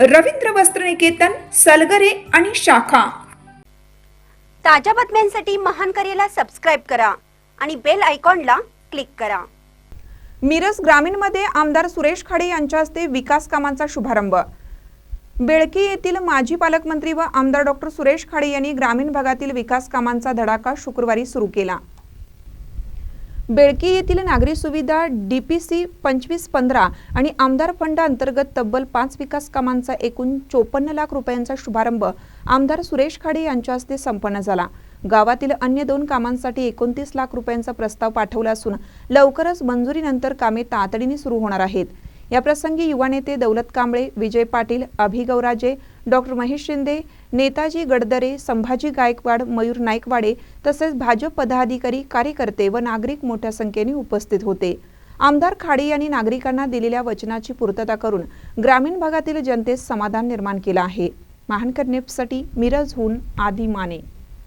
रवींद्र वस्त्रनिकेतन सलगरे आणि शाखा. ताज्या बातम्यांसाठी महान करेला सबस्क्राईब करा आणि बेल आयकॉनला क्लिक करा. मिरज ग्रामीणमध्ये आमदार सुरेश खाडे यांच्या हस्ते विकास कामांचा शुभारंभ. बेळकी येथील माजी पालकमंत्री व आमदार डॉक्टर सुरेश खाडे यांनी ग्रामीण भागातील विकास कामांचा धडाका शुक्रवारी सुरू केला. बेळकी येथील नागरी सुविधा डी पी सी पंचवीस पंधरा आणि आमदार फंड अंतर्गत तब्बल पाच विकास कामांचा एकूण चोपन्न लाख रुपयांचा शुभारंभ आमदार सुरेश खाडे यांच्या हस्ते संपन्न झाला. गावातील अन्य दोन कामांसाठी एकोणतीस लाख रुपयांचा प्रस्ताव पाठवला असून लवकरच मंजुरीनंतर कामे तातडीने सुरू होणार आहेत. याप्रसंगी युवा नेते दौलत कांबळे विजय पाटील अभिगौराजे डॉक्टर महेश शिंदे नेताजी गडदरे संभाजी गायकवाड मयूर नाईकवाडे तसेच भाजप पदाधिकारी कार्यकर्ते व नागरिक मोठ्या संख्येने उपस्थित होते. आमदार खाडे यांनी नागरिकांना दिलेल्या वचनाची पूर्तता करून ग्रामीण भागातील जनतेस समाधान निर्माण केलं आहे. महानकर नेपसाठी मिरजहून आदी माने.